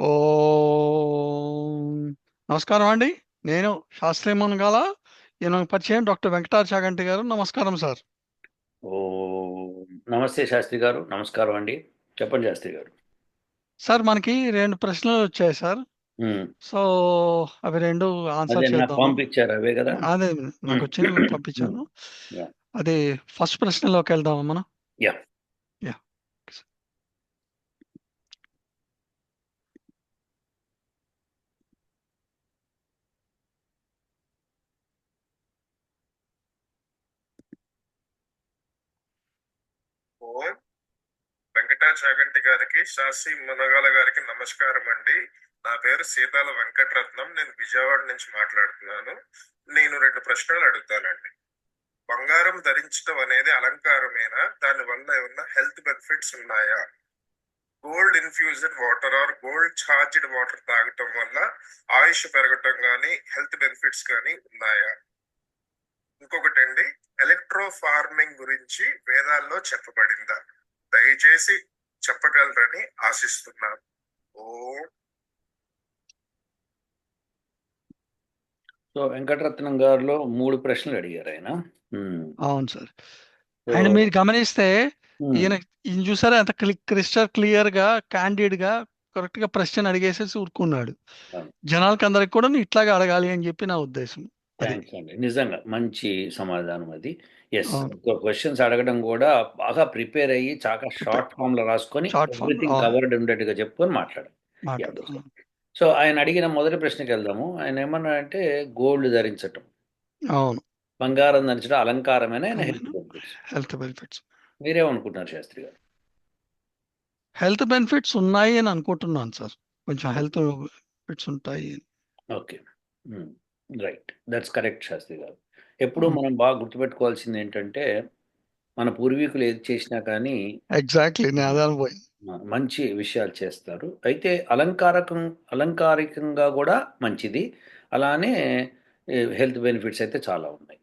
ఓం. నమస్కారం అండి. నేను శాస్త్రి మునగాల ఈయన పరిచయం డాక్టర్ వెంకటార్ చాగంటి గారు. నమస్కారం సార్. ఓ. నమస్తే శాస్త్రి గారు. నమస్కారం అండి. చెప్పండి శాస్త్రి గారు. సార్ మనకి రెండు ప్రశ్నలు వచ్చాయి సార్. ఉమ్, సో అవి రెండు ఆన్సర్ అదే నాకు చేద్దాం పంపించారు అవే కదా? అదే నాకు వచ్చింది పంపించాను. అది ఫస్ట్ ప్రశ్నలోకి వెళ్దామా మనం? యా ఓం శాగంటి గారికి శాస్త్రి మునగాల గారికి నమస్కారం అండి నా పేరు సీతాల వెంకటరత్నం. నేను విజయవాడ నుంచి మాట్లాడుతున్నాను. నేను రెండు ప్రశ్నలు అడుగుతానండి. బంగారం ధరించడం అనేది అలంకారమేనా? దాని వల్ల ఏమన్నా హెల్త్ బెనిఫిట్స్ ఉన్నాయా? Gold infused water or gold charged water తాగటం వల్ల ఆయుష్ పెరగటం కానీ హెల్త్ బెనిఫిట్స్ కానీ ఉన్నాయా? ఇంకొకటి అండి ఎలక్ట్రో ఫార్మింగ్ గురించి వేదాల్లో చెప్పబడిందా? దయచేసి చెప్పగలరని ఆశిస్తున్నాను. ఓ. సో వెంకటరత్నం గారిలో మూడు ప్రశ్నలు అడిగారు ఆయన. అవును సార్. అండ్ మీరు గమనిస్తే ఈయన ఈయన చూసారా? ఎంత క్రిస్టల్ క్లియర్గా క్యాండిడ్గా కరెక్ట్గా ప్రశ్న అడిగేసేసి ఊరుకున్నాడు. జనాలకి అందరికి కూడా ఇట్లాగే అడగాలి అని చెప్పి నా ఉద్దేశం. థ్యాంక్స్ అండి. నిజంగా మంచి సమాధానం అది. ఎస్ క్వశ్చన్స్ అడగడం కూడా బాగా ప్రిపేర్ అయ్యి చాలా షార్ట్ ఫామ్లో రాసుకొని ఎవ్రీథింగ్ అవును. కవర్డ్ ఉండేట్టుగా చెప్పుకొని మాట్లాడాలి. సో ఆయన అడిగిన మొదటి ప్రశ్నకి వెళ్దాము. ఆయన ఏమన్నా అంటే గోల్డ్ ధరించటం. అవును. బంగారం ధరించడం అలంకారమైన ఆయన హెల్త్ హెల్త్ బెనిఫిట్స్. మీరేమనుకుంటున్నారు శాస్త్రి గారు. హెల్త్ బెనిఫిట్స్ ఉన్నాయి అని అనుకుంటున్నాను సార్. కొంచెం హెల్త్ బెనిఫిట్స్ ఉంటాయి. Okay. Right that's correct Shastri గారు. ఎప్పుడు అవును మనం బాగా గుర్తుపెట్టుకోవాల్సింది ఏంటంటే మన పూర్వీకులు ఏది చేసినా కానీ ఎగ్జాక్ట్లీ నేను అదే మంచి విషయాలు చేస్తారు. అయితే అలంకారకం అలంకారికంగా కూడా మంచిది. అలానే హెల్త్ బెనిఫిట్స్ అయితే చాలా ఉన్నాయి.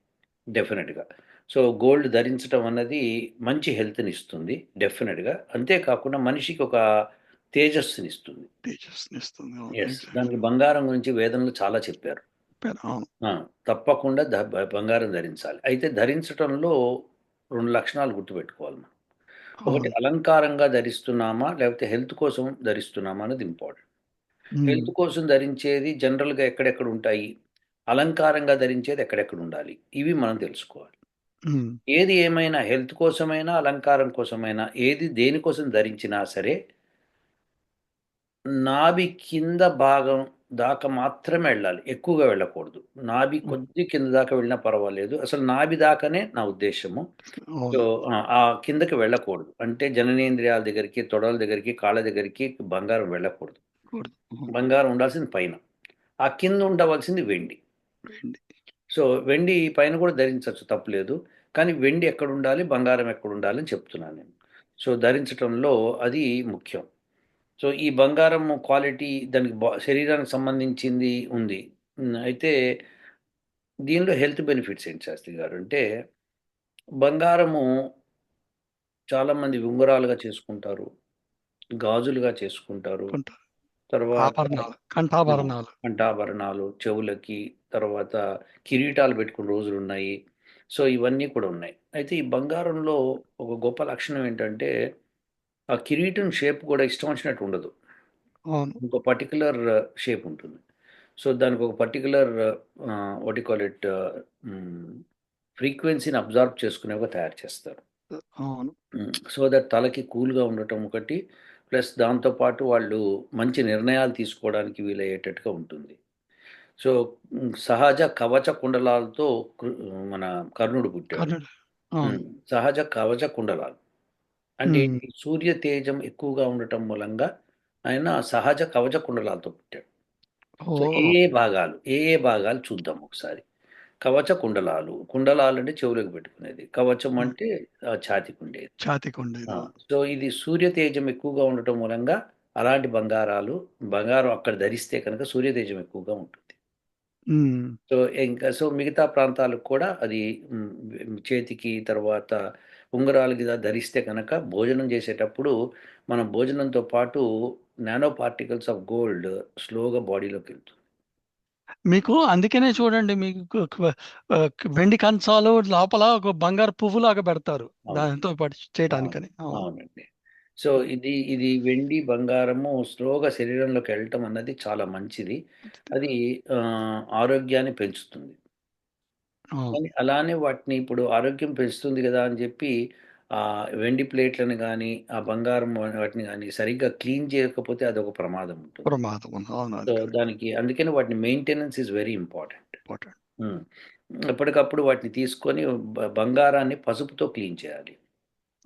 డెఫినెట్గా. సో గోల్డ్ ధరించడం అన్నది మంచి హెల్త్ని ఇస్తుంది. డెఫినెట్గా. అంతేకాకుండా మనిషికి ఒక తేజస్సుని ఇస్తుంది. టీచర్స్ ఇస్తుంది. అవును. ఎగ్జాక్ట్లీ దానికి బంగారం గురించి వేదనలు చాలా చెప్పారు. అవును. ఆ, తప్పకుండా బంగారం ధరించాలి. అయితే ధరించడంలో రెండు లక్షణాలు గుర్తుపెట్టుకోవాలి మనం. ఒకటి అవును. అలంకారంగా ధరిస్తున్నామా? లేకపోతే హెల్త్ కోసం ధరిస్తున్నామా? అనేది ఇంపార్టెంట్. హెల్త్ కోసం ధరించేది జనరల్గా ఎక్కడెక్కడ ఉంటాయి? అలంకారంగా ధరించేది ఎక్కడెక్కడ ఉండాలి? ఇవి మనం తెలుసుకోవాలి. ఏది ఏమైనా హెల్త్ కోసమైనా అలంకారం కోసమైనా ఏది దేనికోసం ధరించినా సరే నాభి కింద భాగం దాకా మాత్రమే వెళ్ళాలి. ఎక్కువగా వెళ్ళకూడదు. నాభి కొద్ది కింద దాకా వెళ్ళినా పర్వాలేదు. అసలు నాభి దాకానే నా ఉద్దేశము. సో ఆ కిందకి వెళ్ళకూడదు. అంటే జననేంద్రియాల దగ్గరికి తొడల దగ్గరికి కాళ్ళ దగ్గరికి బంగారం వెళ్ళకూడదు. బంగారం ఉండాల్సింది పైన. ఆ కింద ఉండవలసింది వెండి. వెండి. సో వెండి పైన కూడా ధరించవచ్చు తప్పులేదు. కానీ వెండి ఎక్కడ ఉండాలి? బంగారం ఎక్కడ ఉండాలి? అని చెప్తున్నాను నేను. సో ధరించడంలో అది ముఖ్యం. సో ఈ బంగారం క్వాలిటీ దానికి బా- శరీరానికి సంబంధించింది ఉంది. అయితే దీనిలో హెల్త్ బెనిఫిట్స్ ఏంటి శాస్త్రి గారు? అంటే బంగారము చాలామంది ఉంగరాలుగా చేసుకుంటారు గాజులుగా చేసుకుంటారు కొంటారు తర్వాత కంఠాభరణాలు. కంఠాభరణాలు చెవులకి తర్వాత కిరీటాలు పెట్టుకునే రోజులు ఉన్నాయి. సో ఇవన్నీ కూడా ఉన్నాయి. అయితే ఈ బంగారంలో ఒక గొప్ప లక్షణం ఏంటంటే ఆ కిరీటం షేప్ కూడా ఇష్టం వచ్చినట్టు ఉండదు. అవును. ఇంకో పర్టికులర్ షేప్ ఉంటుంది. సో దానికి ఒక పర్టికులర్ వాటి కాల్ ఇట్ ఫ్రీక్వెన్సీని అబ్జర్వ్ చేసుకునేగా తయారు చేస్తారు. అవును. సో దట్ తలకి కూల్గా ఉండటం ఒకటి ప్లస్ దాంతోపాటు వాళ్ళు మంచి నిర్ణయాలు తీసుకోవడానికి వీలయ్యేటట్టుగా ఉంటుంది. సో ఉమ్, సహజ కవచ కుండలాలతో కృ- మన కర్ణుడు పుట్టాడు. కర్ణుడు. అవును. ఉమ్, సహజ కవచ కుండలాలు. అంటే ఉమ్, ఏంటి? సూర్య తేజం ఎక్కువగా ఉండటం మూలంగా ఆయన సహజ కవచ కుండలాలతో పుట్టాడు. ఓ సో ఏ ఏ భాగాలు ఏ ఏ భాగాలు చూద్దాం ఒకసారి. కవచ కుండలాలు కుండలాలు అంటే చెవులకు పెట్టుకునేది. కవచం ఉమ్, అంటే ఆ, ఛాతీకి ఉండేది ఛాతీకి ఆ, సో ఇది సూర్య తేజం ఎక్కువగా ఉండటం మూలంగా అలాంటి బంగారాలు బంగారం అక్కడ ధరిస్తే కనుక సూర్య తేజం ఎక్కువగా ఉంటుంది. ఉమ్, సో ఇంకా సో మిగతా ప్రాంతాలకు కూడా అది మ్, చేతికి తర్వాత ఉంగరాలు గిదా ధరిస్తే కనుక భోజనం చేసేటప్పుడు మన భోజనంతో పాటు నానో పార్టికల్స్ ఆఫ్ గోల్డ్ స్లోగా బాడీలోకి వెళ్తుంది. మీకు అందుకనే చూడండి మీకు వెండి కంచాలు లోపల ఒక బంగారు పువ్వు లాగా పెడతారు దానితో పాటు చేయటానికని. అవును. అవునండి. సో ఇది ఇది వెండి బంగారము స్లోగా శరీరంలోకి వెళ్ళటం అన్నది చాలా మంచిది. అది ఆరోగ్యాన్ని పెంచుతుంది. అవును. కానీ అలానే వాటిని ఇప్పుడు ఆరోగ్యం పెంచుతుంది కదా అని చెప్పి ఆ వెండి ప్లేట్లను కానీ ఆ బంగారం వాటిని కానీ సరిగ్గా క్లీన్ చేయకపోతే అదొక ప్రమాదం ఉంటుంది. ప్రమాదం ఉంది. అవును సో అది. దానికి అందుకని వాటిని మెయింటెనెన్స్ ఈజ్ వెరీ ఇంపార్టెంట్. ఎప్పటికప్పుడు వాటిని తీసుకొని బ- బంగారాన్ని పసుపుతో క్లీన్ చేయాలి.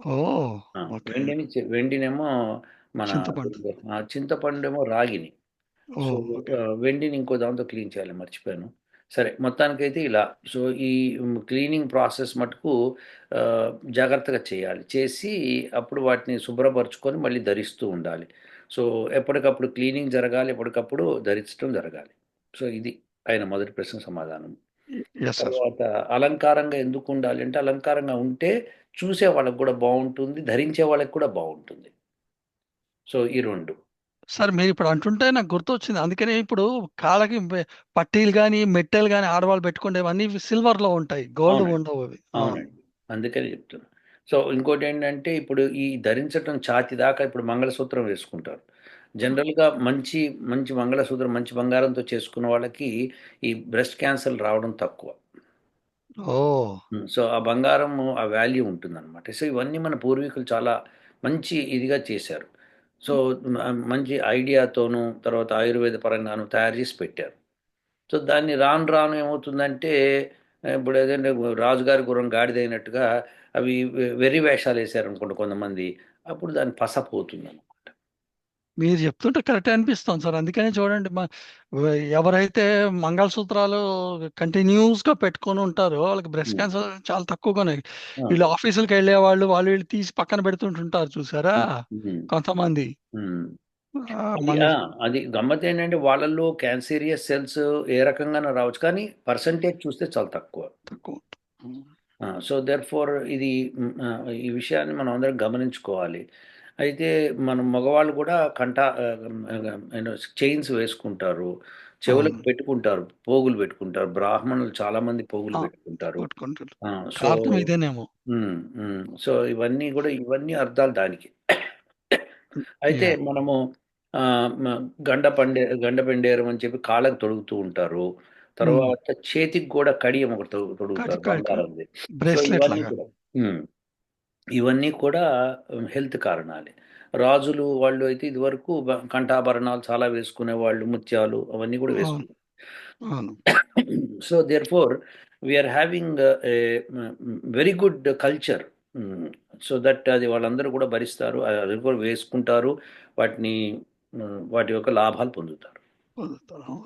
ఓ ఆ, ఓకే. వెండిని చె- వెండినేమో మన చింతపండు. ఆ, ఏమో రాగిని. ఓకే. వెండిని ఇంకో దాంతో క్లీన్ చేయాలి. మర్చిపోయాను. సరే మొత్తానికైతే ఇలా. సో ఈ క్లీనింగ్ ప్రాసెస్ మటుకు జాగ్రత్తగా చేయాలి. చేసి అప్పుడు వాటిని శుభ్రపరచుకొని మళ్ళీ ధరిస్తూ ఉండాలి. సో ఎప్పటికప్పుడు క్లీనింగ్ జరగాలి ఎప్పటికప్పుడు ధరించడం జరగాలి. సో ఇది ఆయన మొదటి ప్రశ్న సమాధానం. తర్వాత అలంకారంగా ఎందుకు ఉండాలి అంటే అలంకారంగా ఉంటే చూసే వాళ్ళకి కూడా బాగుంటుంది ధరించే వాళ్ళకి కూడా బాగుంటుంది. సో ఈ రెండు. సార్ మీరు ఇప్పుడు అంటుంటే నాకు గుర్తొచ్చింది. అందుకనే ఇప్పుడు కాళ్ళకి పట్టీలు కానీ మెట్టెలు కానీ ఆడవాళ్ళు పెట్టుకునేవన్నీ సిల్వర్లో ఉంటాయి. గోల్డ్ ఉండవు అవి. అవునండి. అందుకని చెప్తున్నా. సో ఇంకోటి ఏంటంటే ఇప్పుడు ఈ ధరించడం ఛాతి దాకా ఇప్పుడు మంగళసూత్రం వేసుకుంటారు. జనరల్గా మంచి మంచి మంగళసూత్రం మంచి బంగారంతో చేసుకున్న వాళ్ళకి ఈ బ్రెస్ట్ క్యాన్సర్ రావడం తక్కువ. ఓ. సో ఆ బంగారం ఆ వాల్యూ ఉంటుందన్నమాట. సో ఇవన్నీ మన పూర్వీకులు చాలా మంచి ఇదిగా చేశారు. సో మ- మంచి ఐడియాతోనూ తర్వాత ఆయుర్వేద పరంగాను తయారు చేసి పెట్టారు. సో దాన్ని రాను రాను ఏమవుతుందంటే ఇప్పుడు ఏదంటే రాజుగారి గుర్రం గాడిదైనట్టుగా అవి వెర్రి వేషాలు వేశారనుకోండి కొంతమంది అప్పుడు దాని పసపోతుంది అనమాట మీరు చెప్తుంటే కరెక్ట్ అనిపిస్తుంది సార్. అందుకనే చూడండి మా ఎవరైతే మంగళసూత్రాలు కంటిన్యూస్గా పెట్టుకొని ఉంటారో వాళ్ళకి బ్రెస్ట్ క్యాన్సర్ చాలా తక్కువగానే వీళ్ళు ఆఫీసులకు వెళ్ళే వాళ్ళు వాళ్ళు వీళ్ళు తీసి పక్కన పెడుతుంటుంటారు చూసారా? కొంతమంది. ఆ, అది ఆ, అది గమ్మత్ ఏంటంటే వాళ్ళల్లో క్యాన్సీరియస్ సెల్స్ ఏ రకంగానూ రావచ్చు కానీ పర్సంటేజ్ చూస్తే చాలా తక్కువ. తక్కువ. సో దెర్ ఫోర్ ఇది ఈ విషయాన్ని మనం అందరం గమనించుకోవాలి. అయితే మన మగవాళ్ళు కూడా కంట చైన్స్ వేసుకుంటారు. చెవులకు అవును. పెట్టుకుంటారు. పోగులు పెట్టుకుంటారు. బ్రాహ్మణులు చాలా మంది పోగులు ఆ, పెట్టుకుంటారు. పట్టుకుంటారు. ఆ, సో కారణం ఇదేనేమో. సో ఇవన్నీ కూడా ఇవన్నీ అర్థాలు దానికి. అయితే మనము మ- గండ పండే గండ పెండేరం అని చెప్పి కాళ్ళకు తొడుగుతూ ఉంటారు. తర్వాత చేతికి కూడా కడియం ఒకటి తొడుగు- తొడుగుతారు బంగారంది. సో బ్రేస్లెట్ ఇవన్నీ లాగా. కూడా ఉమ్, ఇవన్నీ కూడా హెల్త్ కారణాలే. రాజులు వాళ్ళు అయితే ఇదివరకు కంఠాభరణాలు చాలా వేసుకునే వాళ్ళు ముత్యాలు అవన్నీ కూడా వేసుకున్నారు so therefore we are having very good culture so that అది వాళ్ళందరూ కూడా భరిస్తారు అది కూడా వేసుకుంటారు వాటిని వాటి యొక్క లాభాలు పొందుతారు.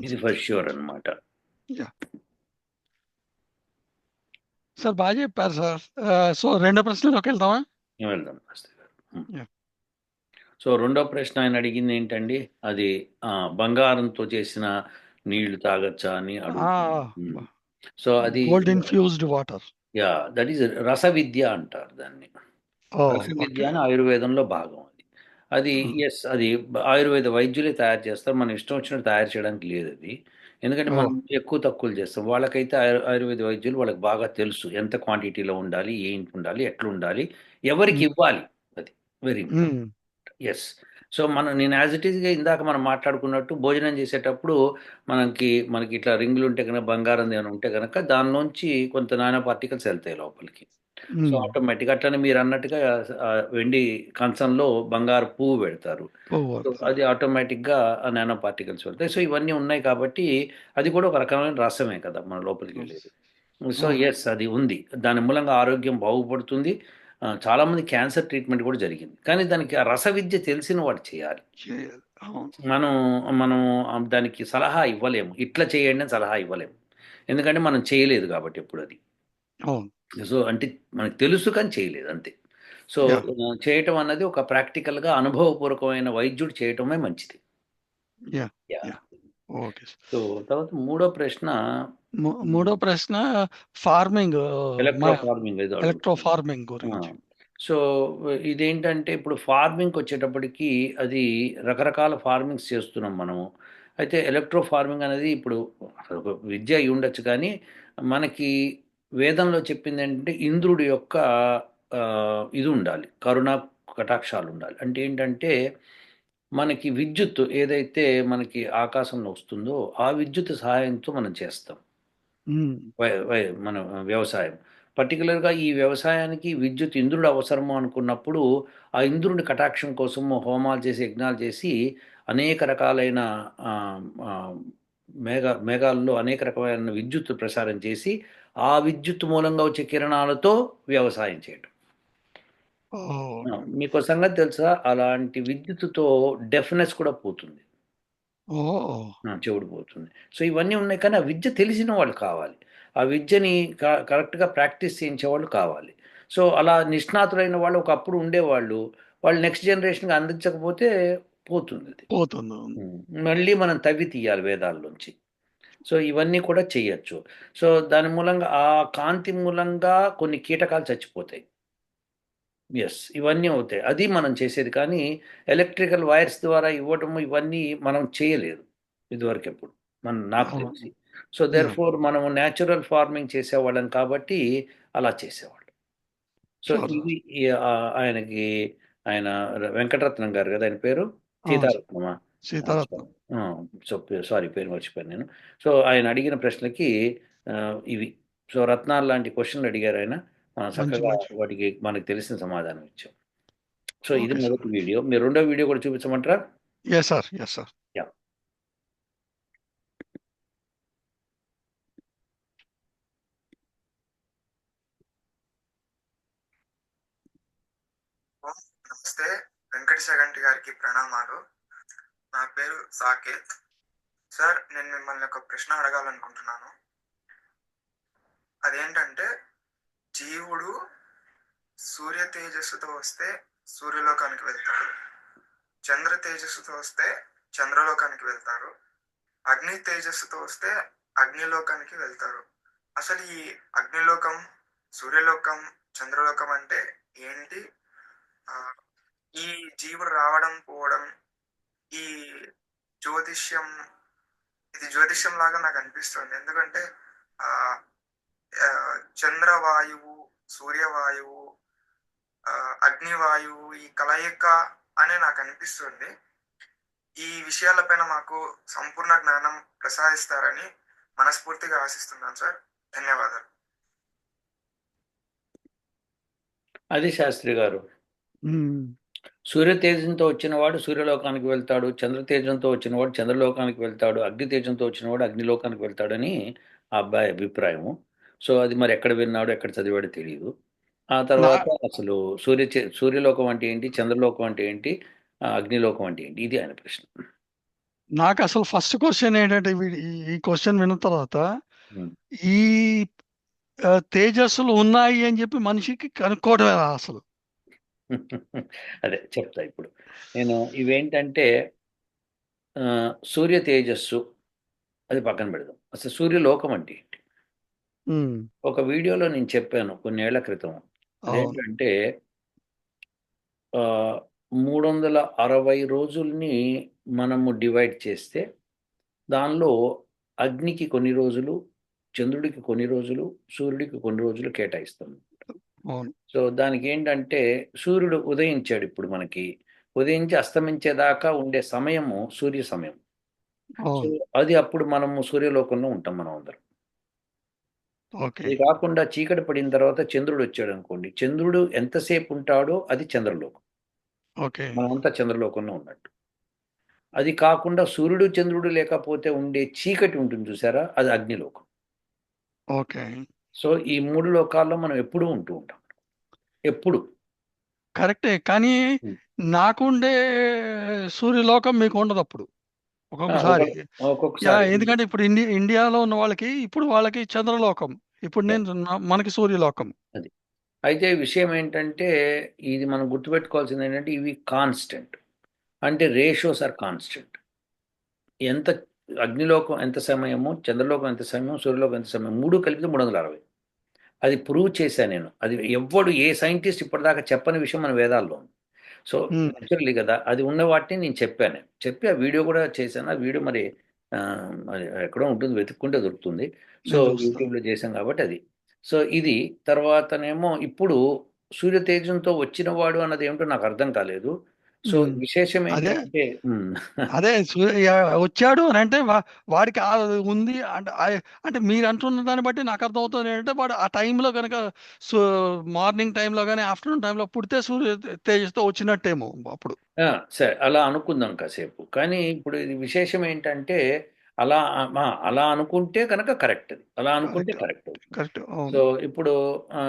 ఇది ఫర్ ష్యూర్ అనమాట యా. సార్ బాగా చెప్పారు సార్. సో రెండో ప్రశ్నలోకి వెళ్దామా? వెళ్దాం సో రెండో ప్రశ్న ఆయన అడిగింది ఏంటండి? అది బంగారంతో చేసిన నీళ్ళు తాగొచ్చా అని. సో అది gold infused water yeah that is రస విద్య అంటారు దాన్ని. రస విద్య అని ఆయుర్వేదంలో భాగం అది. అది ఎస్ అది ఆయుర్వేద వైద్యులే తయారు చేస్తారు. మనం ఇష్టం వచ్చినట్టు తయారు చేయడానికి లేదు అది. ఎందుకంటే మనం ఎక్కువ తక్కువలు చేస్తాం. వాళ్ళకైతే ఆయు ఆయుర్వేద వైద్యులు వాళ్ళకి బాగా తెలుసు ఎంత క్వాంటిటీలో ఉండాలి ఏంటి ఉండాలి ఎట్లా ఉండాలి ఎవరికి ఇవ్వాలి అది వెరీ ఇంపార్టెంట్. ఎస్ సో మనం నేను యాజ్ ఇట్ ఈస్గా ఇందాక మనం మాట్లాడుకున్నట్టు భోజనం చేసేటప్పుడు మనకి మనకి ఇట్లా రింగులు ఉంటే కనుక బంగారం ఏమైనా ఉంటే కనుక దానిలోంచి కొంత నానో పార్టికల్స్ వెళ్తాయి లోపలికి. సో ఆటోమేటిక్ అట్లనే మీరు అన్నట్టుగా వెండి కంచంలో బంగారు పువ్వు పెడతారు. సో అది ఆటోమేటిక్గా నానో పార్టికల్స్ వెళ్తాయి. సో ఇవన్నీ ఉన్నాయి కాబట్టి అది కూడా ఒక రకమైన రసమే కదా మన లోపలికి వెళ్ళేది. సో. ఎస్ అది ఉంది. దాని మూలంగా ఆరోగ్యం బాగుపడుతుంది. చాలా మంది క్యాన్సర్ ట్రీట్మెంట్ కూడా జరిగింది. కానీ దానికి ఆ రస విద్య తెలిసిన వాడు చేయాలి. మనం మనం దానికి సలహా ఇవ్వలేము. ఇట్లా చేయండి అని సలహా ఇవ్వలేము. ఎందుకంటే మనం చేయలేదు కాబట్టి ఎప్పుడు అది సో అంటే మనకు తెలుసు కానీ చేయలేదు అంతే. సో చేయటం అన్నది ఒక ప్రాక్టికల్గా అనుభవపూర్వకమైన వైద్యుడు చేయటమే మంచిది. ఓకే సో తర్వాత మూడో ప్రశ్న మూడో ప్రశ్న farming electro farming electro. Farming గురించి. సో ఇదేంటంటే ఇప్పుడు ఫార్మింగ్కి వచ్చేటప్పటికి అది రకరకాల ఫార్మింగ్స్ చేస్తున్నాం మనము. అయితే ఎలక్ట్రో ఫార్మింగ్ అనేది ఇప్పుడు విద్య అయి ఉండొచ్చు కానీ మనకి వేదంలో చెప్పింది ఏంటంటే ఇంద్రుడి యొక్క ఇది ఉండాలి కరుణ కటాక్షాలు ఉండాలి. అంటే ఏంటంటే మనకి విద్యుత్ ఏదైతే మనకి ఆకాశంలో వస్తుందో ఆ విద్యుత్ సహాయంతో మనం చేస్తాం. మన వ్యవసాయం. పర్టికులర్గా ఈ వ్యవసాయానికి విద్యుత్ ఇంద్రుడు అవసరము అనుకున్నప్పుడు ఆ ఇంద్రుడి కటాక్షం కోసము హోమాలు చేసి యజ్ఞాలు చేసి అనేక రకాలైన మేఘ మేఘాల్లో అనేక రకమైన విద్యుత్ ప్రసారం చేసి ఆ విద్యుత్ మూలంగా వచ్చే కిరణాలతో వ్యవసాయం చేయడం మీకు సంగతి తెలుసా? అలాంటి విద్యుత్తుతో డెఫ్నెస్ కూడా పోతుంది. చెవుడు పోతుంది. సో ఇవన్నీ ఉన్నాయి కానీ ఆ విద్య తెలిసిన వాళ్ళు కావాలి. ఆ విద్యని కరెక్ట్గా ప్రాక్టీస్ చేయించే వాళ్ళు కావాలి. సో అలా నిష్ణాతులైన వాళ్ళు ఒకప్పుడు ఉండేవాళ్ళు. వాళ్ళు నెక్స్ట్ జనరేషన్కి అందించకపోతే పోతుంది పోతుంది. మళ్ళీ మనం తవ్వి తీయాలి వేదాల్లోంచి సో ఇవన్నీ కూడా చేయొచ్చు సో దాని మూలంగా ఆ కాంతి మూలంగా కొన్ని కీటకాలు చచ్చిపోతాయి. ఎస్ ఇవన్నీ అవుతాయి. అది మనం చేసేది కానీ ఎలక్ట్రికల్ వైర్స్ ద్వారా ఇవ్వటము ఇవన్నీ మనం చేయలేదు ఇదివరకు ఎప్పుడు. మన నాకు. తెలిసి. సో దేర్ ఫోర్ మనము న్యాచురల్ ఫార్మింగ్ చేసేవాళ్ళం కాబట్టి అలా చేసేవాళ్ళం. సో. ఇది ఆయనకి ఆయన వెంకటరత్నం గారు కదా ఆయన పేరు? సీతారత్నమా? సీతారత్నం. సో సారీ పేరు మర్చిపోయాను నేను. సో ఆయన అడిగిన ప్రశ్నకి ఆ, ఇవి. సో రత్నాలు లాంటి క్వశ్చన్లు అడిగారు ఆయన. మనం చక్కగా వాటికి మనకు తెలిసిన సమాధానం ఇచ్చాం. సో ఇది మొదటి వీడియో. మీరు రెండో వీడియో కూడా చూపించమంటారా? Yes sir yes sir yeah. నమస్తే. వెంకట సగంటి గారికి ప్రణామాలు. నా పేరు సాకేత్. సార్ నేను మిమ్మల్ని ఒక ప్రశ్న అడగాలనుకుంటున్నాను. అదేంటంటే జీవుడు సూర్య తేజస్సుతో వస్తే సూర్యలోకానికి వెళ్తాడు. చంద్ర తేజస్సుతో వస్తే చంద్రలోకానికి వెళ్తారు. అగ్ని తేజస్సుతో వస్తే అగ్నిలోకానికి వెళ్తారు. అసలు ఈ అగ్నిలోకం సూర్యలోకం చంద్రలోకం అంటే ఏంటి? ఈ జీవుడు రావడం పోవడం ఈ జ్యోతిష్యం ఇది జ్యోతిష్యం లాగా నాకు అనిపిస్తుంది. ఎందుకంటే ఆ చంద్రవాయువు సూర్యవాయువు ఆ, అగ్నివాయువు ఈ కలయిక అనే నాకు అనిపిస్తుంది. ఈ విషయాలపైన మాకు సంపూర్ణ జ్ఞానం ప్రసాదిస్తారని మనస్ఫూర్తిగా ఆశిస్తున్నాను సార్. ధన్యవాదాలు. అది శాస్త్రి గారు. ఉమ్, సూర్య తేజంతో వచ్చినవాడు సూర్యలోకానికి వెళ్తాడు చంద్ర తేజంతో వచ్చినవాడు చంద్రలోకానికి వెళ్తాడు అగ్ని తేజంతో వచ్చినవాడు అగ్నిలోకానికి వెళ్తాడని ఆ అబ్బాయి అభిప్రాయము. సో అది మరి ఎక్కడ విన్నాడు ఎక్కడ చదివాడో తెలియదు ఆ తర్వాత అసలు సూర్య సూర్యలోకం అంటే ఏంటి చంద్రలోకం అంటే ఏంటి అగ్నిలోకం అంటే ఏంటి ఇది ఆయన ప్రశ్న. నాకు అసలు ఫస్ట్ క్వశ్చన్ ఏంటంటే ఈ- క్వశ్చన్ విన్న తర్వాత. ఈ తేజస్సులు ఉన్నాయి అని చెప్పి మనిషికి కనుక్కోవడమే అసలు? అదే చెప్తా ఇప్పుడు. నేను ఇవేంటంటే సూర్య తేజస్సు అది పక్కన పెడదాం. అసలు సూర్యలోకం అంటే ఏంటి? ఒక వీడియోలో నేను చెప్పాను కొన్నేళ్ళ క్రితం. ఆ, మూడు వందల అరవై రోజుల్ని మనము డివైడ్ చేస్తే దానిలో అగ్నికి కొన్ని రోజులు చంద్రుడికి కొన్ని రోజులు సూర్యుడికి కొన్ని రోజులు కేటాయిస్తాం అవును. సో దానికి ఏంటంటే సూర్యుడు ఉదయించాడు ఇప్పుడు మనకి. ఉదయించి అస్తమించేదాకా ఉండే సమయము సూర్య సమయం. సో అవును. అది అప్పుడు మనము సూర్యలోకంలో ఉంటాం మనం అందరం. ఓకే. ఇది కాకుండా చీకటి పడిన తర్వాత చంద్రుడు వచ్చాడు అనుకోండి. చంద్రుడు ఎంతసేపు ఉంటాడో అది చంద్రలోకం. ఓకే. మనమంతా చంద్రలోకంలో ఉన్నట్టు. అది కాకుండా సూర్యుడు చంద్రుడు లేకపోతే ఉండే చీకటి ఉంటుంది చూసారా? అది అగ్నిలోకం. ఓకే. సో ఈ మూడు లోకాల్లో మనం ఎప్పుడూ ఉంటూ ఉంటాం. ఎప్పుడు? కరెక్టే. కానీ. నాకుండే సూర్యలోకం మీకు ఉండదు అప్పుడు. ఒక్కొక్కసారి. ఎందుకంటే ఇప్పుడు ఇండి ఇండియాలో ఉన్న వాళ్ళకి ఇప్పుడు వాళ్ళకి చంద్రలోకం. ఇప్పుడు నేను మనకి సూర్యలోకం. అది. అయితే విషయం ఏంటంటే ఇది మనం గుర్తుపెట్టుకోవాల్సింది ఏంటంటే ఇవి కాన్స్టెంట్. అంటే రేషియోస్ ఆర్ కాన్స్టెంట్. ఎంత అగ్నిలోకం ఎంత సమయము చంద్రలోకం ఎంత సమయం సూర్యలోకం ఎంత సమయం మూడు కలిపితే మూడు వందల అరవై. అది ప్రూవ్ చేశాను నేను. అది ఎవ్వడు ఏ సైంటిస్ట్ ఇప్పటిదాకా చెప్పని విషయం మన వేదాల్లో ఉంది. So Hmm. న్యాచురల్లీ కదా అది ఉన్న వాటిని నేను చెప్పాను చెప్పి ఆ వీడియో కూడా చేశాను. ఆ వీడియో మరి ఎక్కడో ఉంటుంది వెతుక్కుంటే దొరుకుతుంది. సో. యూట్యూబ్లో చేశాం కాబట్టి అది. సో ఇది తర్వాతనేమో ఇప్పుడు సూర్య తేజంతో వచ్చిన వాడు అన్నది ఏమిటో నాకు అర్థం కాలేదు. సో. విశేషం అదే. అదే సూర్య వచ్చాడు అని అంటే వాడికి ఉంది అంటే అంటే మీరు అంటున్న దాన్ని బట్టి నాకు అర్థమవుతుంది ఏంటంటే వాడు ఆ టైంలో కనుక మార్నింగ్ టైంలో కానీ ఆఫ్టర్నూన్ టైంలో పుడితే సూర్య తేజస్తో వచ్చినట్టేమో అప్పుడు ఆ, సరే అలా అనుకుందాం కాసేపు కానీ ఇప్పుడు ఇది విశేషం ఏంటంటే అలా అలా అనుకుంటే కనుక కరెక్ట్ అది అలా అనుకుంటే. కరెక్ట్ కరెక్ట్ సో ఇప్పుడు ఆ,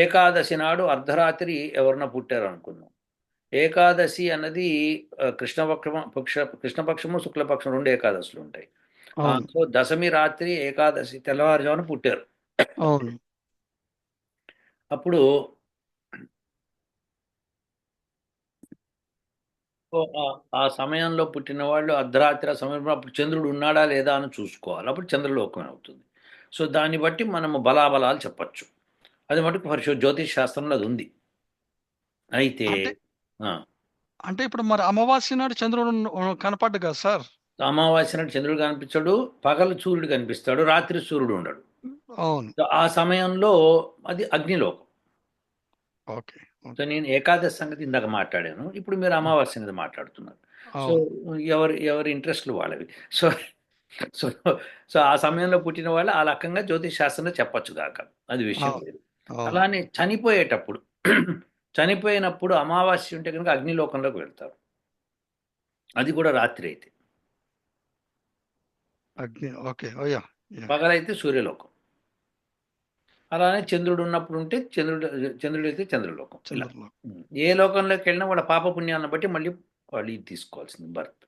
ఏకాదశి నాడు అర్ధరాత్రి ఎవరన్నా పుట్టారు అనుకుందాం ఏకాదశి అన్నది ఆ, కృష్ణపక్షము పక్ష కృష్ణపక్షము శుక్లపక్షం రెండు ఏకాదశులు ఉంటాయి. సో దశమి రాత్రి ఏకాదశి తెల్లవారుజామున పుట్టారు. అవును. అప్పుడు ఆ- సమయంలో పుట్టిన వాళ్ళు అర్ధరాత్రి ఆ సమయంలో అప్పుడు చంద్రుడు ఉన్నాడా లేదా అని చూసుకోవాలి. అప్పుడు చంద్రలోకం అవుతుంది. సో దాన్ని బట్టి మనము బలాబలాలు చెప్పచ్చు. అది మటుకు పరిశో జ్యోతిష్ శాస్త్రంలో అది ఉంది. అయితే ఆ, అంటే ఇప్పుడు మరి అమావాస్య నాడు చంద్రుడు కనపడ్డు కదా సార్? అమావాస్య నాడు చంద్రుడు కనిపించడు పగలు సూర్యుడు కనిపిస్తాడు రాత్రి సూర్యుడు ఉండడు. అవును. ఆ సమయంలో అది అగ్నిలోకం. ఓకే సో నేను ఏకాదశి సంగతి ఇందాక మాట్లాడాను ఇప్పుడు మీరు అమావాస్య మీద మాట్లాడుతున్నారు. సో అవును. ఎవరి ఎవరి ఇంట్రెస్ట్లు వాళ్ళవి. సో సో సో ఆ సమయంలో పుట్టిన వాళ్ళు ఆ రకంగా జ్యోతిష్ శాస్త్రంలో చెప్పొచ్చు కాక అది విషయం అవును. లేదు. అవును. అలానే చనిపోయేటప్పుడు చనిపోయినప్పుడు అమావాస్య ఉంటే కనుక అగ్నిలోకంలోకి వెళ్తారు. అది కూడా రాత్రి అయితే. అగ్ని ఓకే పగలైతే సూర్యలోకం. అలానే చంద్రుడు ఉన్నప్పుడు ఉంటే చంద్రుడు చంద్రుడు అయితే చంద్రలోకం. ఏ లోకంలోకి వెళ్ళినా వాళ్ళ పాప పుణ్యాలను బట్టి మళ్ళీ వాళ్ళు తీసుకోవాల్సింది బర్త్.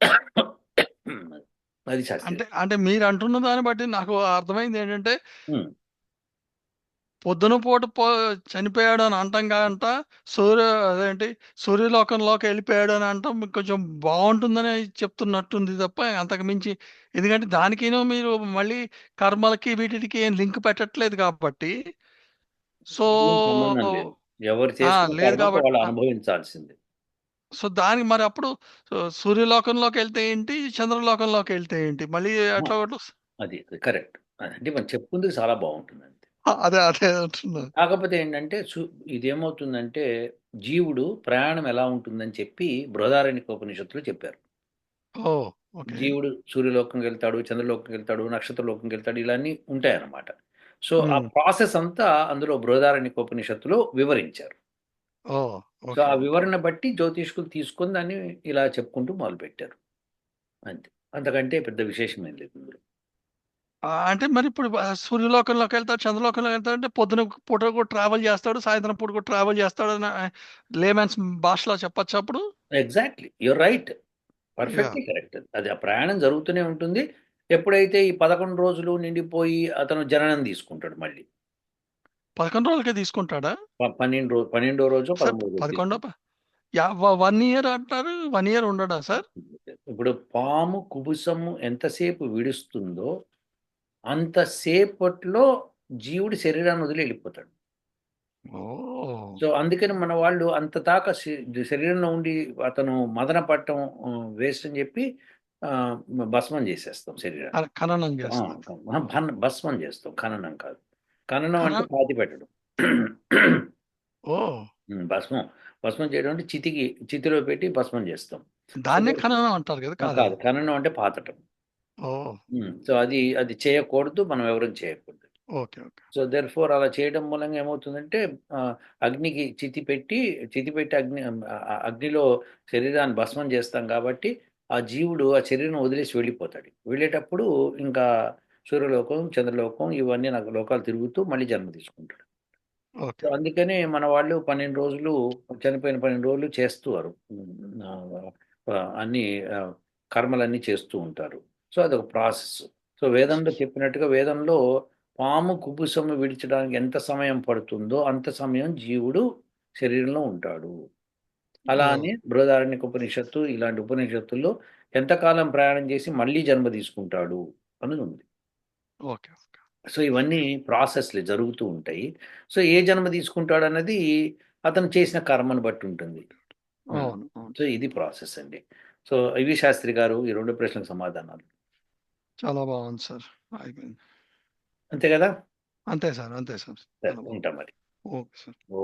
అది అంటే అంటే మీరు అంటున్న దాన్ని బట్టి నాకు అర్థమైంది ఏంటంటే. పొద్దున పూట పో చనిపోయాడు అని అంటాం కాదంట. సూర్య అదేంటి? సూర్యలోకంలోకి వెళ్ళిపోయాడు అని అంటాం. కొంచెం బాగుంటుందని చెప్తున్నట్టుంది తప్ప అంతకు మించి. ఎందుకంటే దానికినూ మీరు మళ్ళీ కర్మలకి వీటికి ఏం లింక్ పెట్టట్లేదు కాబట్టి. సో ఎవరు లేదు కాబట్టి అనుభవించాల్సిందే. సో దానికి మరి అప్పుడు సూర్యలోకంలోకి వెళ్తే ఏంటి? చంద్రలోకంలోకి వెళ్తే ఏంటి? మళ్ళీ అట్లా అది కరెక్ట్. అంటే మనం చెప్పుకుంది చాలా బాగుంటుంది అదే అదే అంటున్నా. కాకపోతే ఏంటంటే సు ఇదేమవుతుందంటే జీవుడు ప్రయాణం ఎలా ఉంటుందని చెప్పి బృహదారణ్యక ఉపనిషత్తులు చెప్పారు ఓకే. జీవుడు సూర్యలోకంకి వెళ్తాడు చంద్రలోకంకి వెళ్తాడు నక్షత్రలోకంకి వెళ్తాడు ఇలా అన్నీ ఉంటాయన్నమాట. సో ఆ. ప్రాసెస్ అంతా అందులో బృహదారణ్యక ఉపనిషత్తులో వివరించారు సో ఓకే. ఆ వివరణ బట్టి జ్యోతిష్కులు తీసుకొని దాన్ని ఇలా చెప్పుకుంటూ మొదలుపెట్టారు. అంతే. అంతకంటే పెద్ద విశేషం ఏం లేదు ఇందులో. ఆ, అంటే మరి ఇప్పుడు సూర్యలోకంలోకి వెళ్తాడు చంద్రలోకంలోకి వెళ్తాడు అంటే పొద్దున పూట కూడా ట్రావెల్ చేస్తాడు సాయంత్రం పూట కూడా ట్రావెల్ చేస్తాడు అని లేమెన్స్ భాషలో చెప్పచ్చు అప్పుడు? Exactly. You're right. Perfectly correct. అది ఆ ప్రయాణం జరుగుతూనే ఉంటుంది. ఎప్పుడైతే ఈ పదకొండు రోజులు నిండిపోయి అతను జననం తీసుకుంటాడు మళ్ళీ. పదకొండు రోజులకే తీసుకుంటాడా? ప- పన్నెండు రోజు పన్నెండో రోజు సార్ పదమూడు రోజు పదకొండో వన్ ఇయర్ అంటారు వన్ ఇయర్ ఉండడా సార్? ఇప్పుడు పాము కుబుసము ఎంతసేపు విడుస్తుందో అంతసేపట్లో జీవుడి శరీరాన్ని వదిలి వెళ్ళిపోతాడు. సో అందుకని మన వాళ్ళు అంత దాకా శరీరంలో ఉండి అతను మదన పట్టం వేస్ట్ అని చెప్పి భస్మం చేసేస్తాం శరీరాన్ని. అలా ఖననం భన్- భస్మం చేస్తాం. ఖననం కాదు. ఖననం అంటే? పాతి పెట్టడం. భస్మం. భస్మం చేయడం అంటే చితికి చితిలో పెట్టి భస్మం చేస్తాం. దాన్నే ఖననం అంటారు కాదు కాదు. ఖననం అంటే పాతటం. ఓ సో అది అది చేయకూడదు మనం ఎవరు చేయకూడదు. Okay okay. So therefore అలా చేయడం మూలంగా ఏమవుతుందంటే అగ్నికి చితి పెట్టి చితి పెట్టి అగ్ని అగ్నిలో శరీరాన్ని భస్మం చేస్తాం కాబట్టి ఆ జీవుడు ఆ శరీరం వదిలేసి వెళ్ళిపోతాడు. వెళ్ళేటప్పుడు ఇంకా సూర్యలోకం చంద్రలోకం ఇవన్నీ నాకు లోకాలు తిరుగుతూ మళ్ళీ జన్మ తీసుకుంటాడు. అందుకనే మన వాళ్ళు పన్నెండు రోజులు చనిపోయిన పన్నెండు రోజులు చేస్తారు అన్ని కర్మలన్నీ చేస్తూ ఉంటారు. సో అదొక ప్రాసెస్ సో వేదంలో చెప్పినట్టుగా వేదంలో పాము కుబుసము విడిచడానికి ఎంత సమయం పడుతుందో అంత సమయం జీవుడు శరీరంలో ఉంటాడు. అలానే బృహదారణ్యక ఉపనిషత్తు ఇలాంటి ఉపనిషత్తుల్లో ఎంతకాలం ప్రయాణం చేసి మళ్ళీ జన్మ తీసుకుంటాడు అనేది. ఉంది ఓకే. సో ఇవన్నీ ప్రాసెస్లు జరుగుతూ ఉంటాయి. సో ఏ జన్మ తీసుకుంటాడు అన్నది అతను చేసిన కర్మను బట్టి ఉంటుంది. సో ఇది ప్రాసెస్ అండి. సో ఇవి శాస్త్రి గారు ఈ రెండు ప్రశ్నలకు సమాధానాలు. చాలా బాగుంది సార్ అయిపోయింది అంతే కదా? అంతే సార్ అంతే సార్. సరే, ఉంటాం మరి. Okay sir. ఓ